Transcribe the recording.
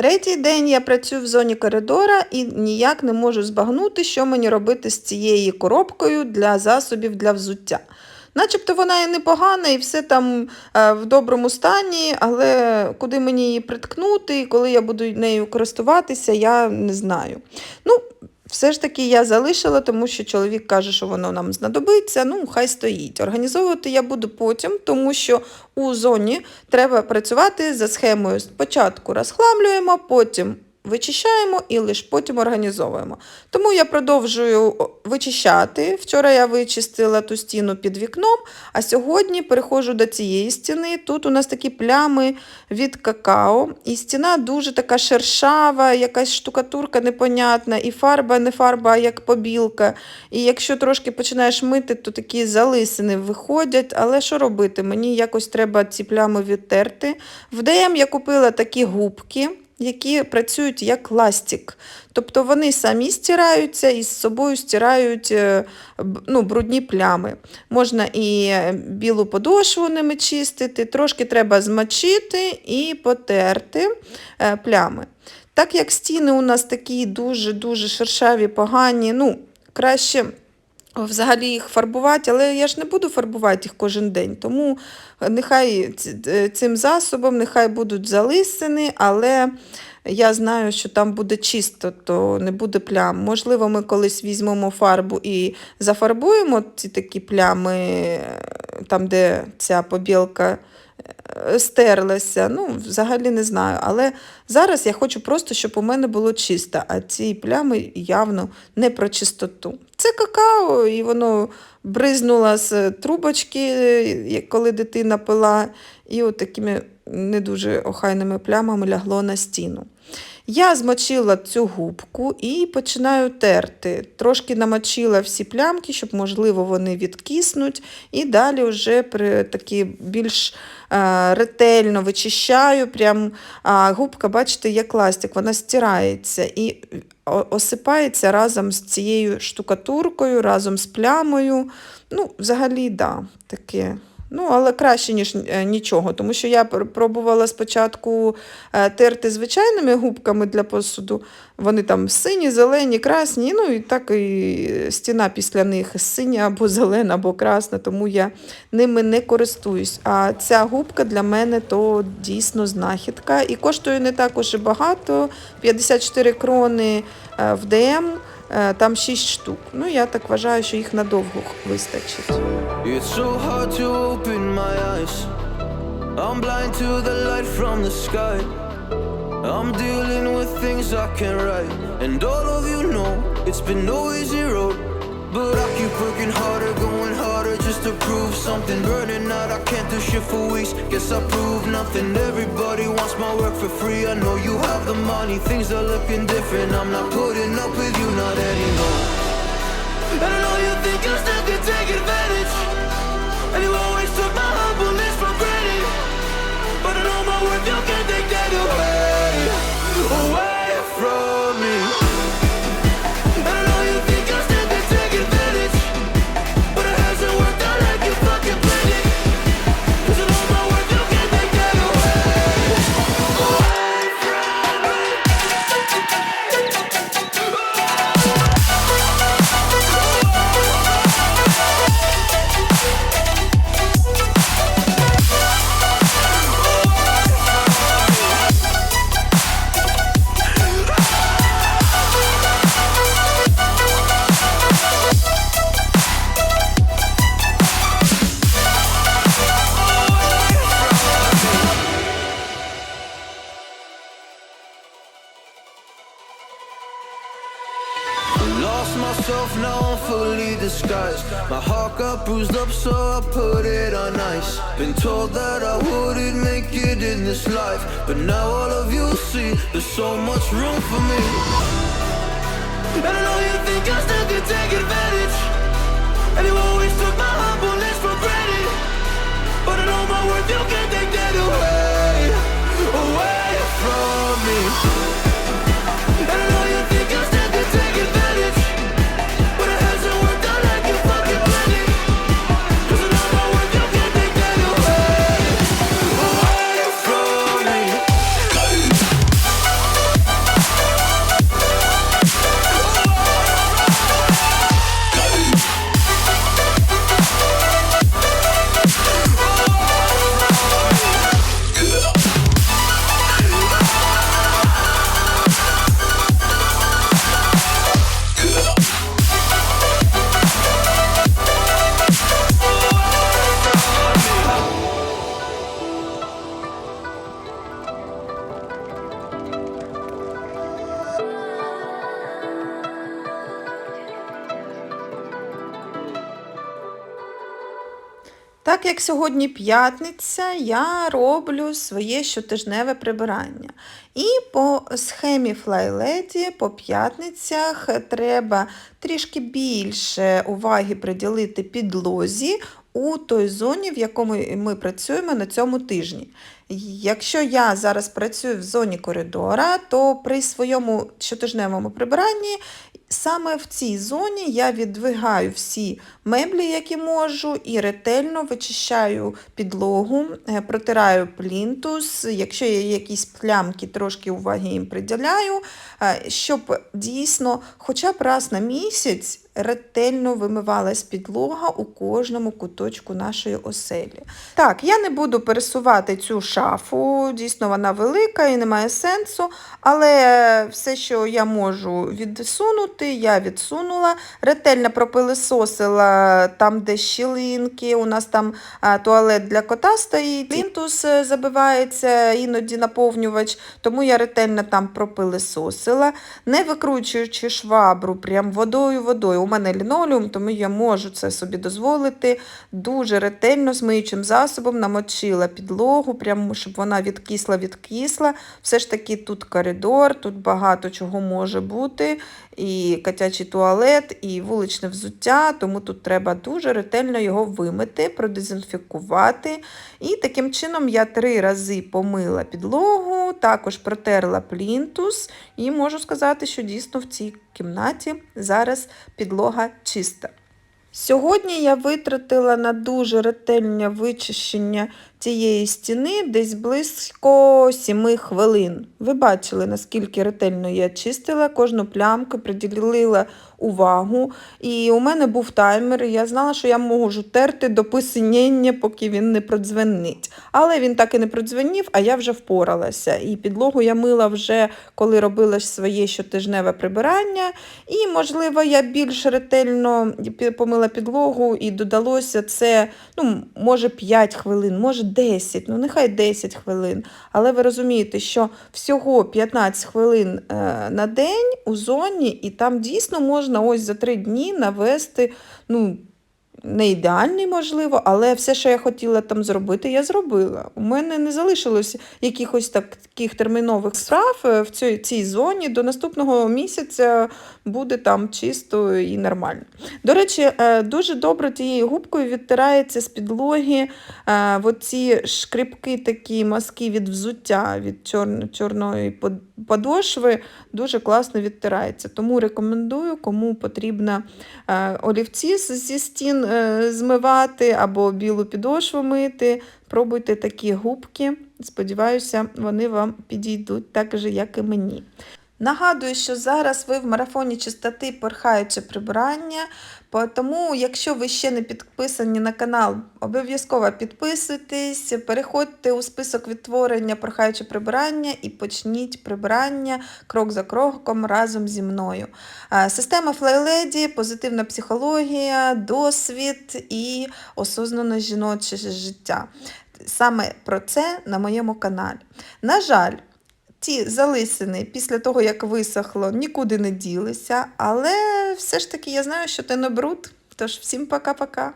Третій день я працюю в зоні коридора і ніяк не можу збагнути, що мені робити з цією коробкою для засобів для взуття. Начебто вона і непогана, і все там е, в доброму стані, але куди мені її приткнути і коли я буду нею користуватися, я не знаю. Ну, все ж таки я залишила, тому що чоловік каже, що воно нам знадобиться. Ну, хай стоїть. Організовувати я буду потім, тому що у зоні треба працювати за схемою. Спочатку розхламлюємо, потім вичищаємо і лише потім організовуємо. Тому я продовжую вичищати. Вчора я вичистила ту стіну під вікном, а сьогодні переходжу до цієї стіни. Тут у нас такі плями від какао, і стіна дуже така шершава, якась штукатурка непонятна, і фарба не фарба, а як побілка. І якщо трошки починаєш мити, то такі залисини виходять. Але що робити? Мені якось треба ці плями відтерти. В ДМ я купила такі губки які працюють як ластик. Тобто вони самі стираються і з собою стирають е, ну, брудні плями. Можна і білу подошву ними чистити, трошки треба змочити і потерти е, плями. Так як стіни у нас такі дуже-дуже шершаві, погані, ну, краще. Взагалі їх фарбувати, але я ж не буду фарбувати їх кожен день, тому нехай цим засобом нехай будуть залисини, але я знаю, що там буде чисто, то не буде плям. Можливо, ми колись візьмемо фарбу і зафарбуємо ці такі плями, там, де ця побілка стерлася. Ну, взагалі не знаю. Але зараз я хочу просто, щоб у мене було чисто, а ці плями явно не про чистоту. Це какао, і воно бризнуло з трубочки, коли дитина пила, і от такими не дуже охайними плямами лягло на стіну. Я змочила цю губку і починаю терти. Трошки намочила всі плямки, щоб, можливо, вони відкиснуть. І далі вже при такі більш а, ретельно вичищаю. Прям а, Губка, бачите, як ластик, вона стирається і осипається разом з цією штукатуркою, разом з плямою. Ну, Взагалі, да, таке. Ну, але краще, ніж е, нічого, тому що я пробувала спочатку е, терти звичайними губками для посуду. Вони там сині, зелені, красні, ну і так і стіна після них синя або зелена, або красна, тому я ними не користуюсь. А ця губка для мене то дійсно знахідка. І коштує не так уж і багато, 54 крони е, в ДМ. Там 6 штук. Ну, я так вважаю, що їх надовго вистачить. It's so hard to open my eyes. I'm blind to the light from the sky. I'm dealing with things I can't write. And all of you know it's been no easy road. But I keep working harder, going harder just to prove something. Burning out, I can't do shit for weeks. Guess I prove nothing. Everybody wants for free. I know you have the money, things are looking different. I'm not putting up with you, not anymore. And I know you think you still can take advantage. And you always took my humbleness for granted. But I know my worth, you can't take that away. Away from got bruised up, so I put it on ice. Been told that I wouldn't make it in this life, but now all of you see there's so much room for me. And I know you think I still can take advantage, and you always took my humbleness for granted. But I know my worth, you can't take Так як сьогодні п'ятниця, я роблю своє щотижневе прибирання. І по схемі FlyLady по п'ятницях треба трішки більше уваги приділити підлозі у той зоні, в якому ми працюємо на цьому тижні. Якщо я зараз працюю в зоні коридора, то при своєму щотижневому прибиранні саме в цій зоні я віддвигаю всі меблі, які можу, і ретельно вичищаю підлогу, е, протираю плінтус. Якщо є якісь плямки, трошки уваги їм приділяю, е, щоб дійсно хоча б раз на місяць ретельно вимивалась підлога у кожному куточку нашої оселі. Так, я не буду пересувати цю шафу, дійсно вона велика і немає сенсу, але все, що я можу відсунути, я відсунула. Ретельно пропилисосила там, де щілинки, у нас там туалет для кота стоїть, плінтус е, забивається, іноді наповнювач, тому я ретельно там пропилисосила, не викручуючи швабру прям водою-водою. У мене лінолеум, тому я можу це собі дозволити. Дуже ретельно з миючим засобом намочила підлогу, прямо щоб вона відкисла, відкисла. Все ж таки тут коридор, тут багато чого може бути. І котячий туалет, і вуличне взуття, тому тут треба дуже ретельно його вимити, продезінфікувати. І таким чином я три рази помила підлогу, також протерла плінтус, і можу сказати, що дійсно в цій кімнаті зараз підлога чиста. Сьогодні я витратила на дуже ретельне вичищення цієї стіни десь близько 7 хвилин. Ви бачили, наскільки ретельно я чистила, кожну плямку приділила увагу. І у мене був таймер, і я знала, що я можу терти до посиніння, поки він не продзвенить. Але він так і не продзвенів, а я вже впоралася. І підлогу я мила вже, коли робила своє щотижневе прибирання. І, можливо, я більш ретельно помила підлогу і додалося це, ну, може, 5 хвилин, може 10, ну нехай 10 хвилин. Але ви розумієте, що всього 15 хвилин е, на день у зоні, і там дійсно можна ось за 3 дні навести, ну, не ідеальний, можливо, але все, що я хотіла там зробити, я зробила. У мене не залишилось якихось так- таких термінових справ е, в цій, цій зоні. До наступного місяця буде там чисто і нормально. До речі, е, дуже добре тією губкою відтирається з підлоги е, оці шкрипки, такі мазки від взуття, від чорно, чорної подошви, дуже класно відтирається. Тому рекомендую, кому потрібно е, олівці зі стін е, змивати або білу підошву мити. Пробуйте такі губки. Сподіваюся, вони вам підійдуть так же, як і мені. Нагадую, що зараз ви в марафоні чистоти порхаюче прибирання. Тому, якщо ви ще не підписані на канал, обов'язково підписуйтесь, переходьте у список відтворення порхаюче прибирання і почніть прибирання крок за кроком разом зі мною. Система FlyLady, позитивна психологія, досвід і осознане жіноче життя. Саме про це на моєму каналі. На жаль, ті залисини після того, як висохло, нікуди не ділися, але все ж таки я знаю, що ти не бруд. Тож всім пока-пока.